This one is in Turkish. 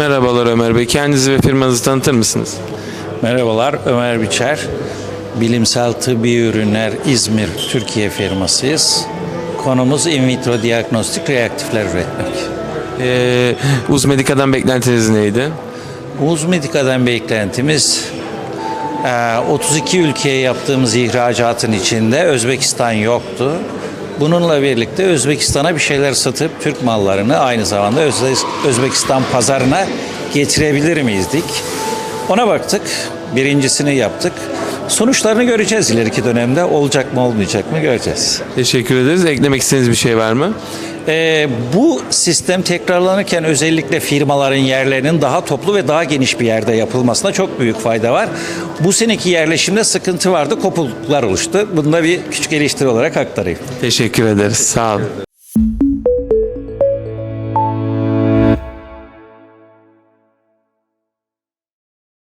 Merhabalar Ömer Bey. Kendinizi ve firmanızı tanıtır mısınız? Merhabalar, Ömer Biçer. Bilimsel Tıbbi Ürünler İzmir, Türkiye firmasıyız. Konumuz in vitro diagnostik reaktifler üretmek. Ee, Uzmedika'dan beklentiniz neydi? Uzmedika'dan beklentimiz eee, 32 ülkeye yaptığımız ihracatın içinde Özbekistan yoktu. Bununla birlikte Özbekistan'a bir şeyler satıp Türk mallarını aynı zamanda Özbe- Özbekistan pazarına getirebilir miyizdik? Ona baktık. Birincisini yaptık. Sonuçlarını göreceğiz ileriki dönemde. Olacak mı olmayacak mı göreceğiz. Teşekkür ederiz. Eklemek istediğiniz bir şey var mı? Ee, bu sistem tekrarlanırken özellikle firmaların yerlerinin daha toplu ve daha geniş bir yerde yapılmasına çok büyük fayda var. Bu seneki yerleşimde sıkıntı vardı, kopukluklar oluştu. Bunu da bir küçük eleştiri olarak aktarayım. Teşekkür ederiz. Sağ olun.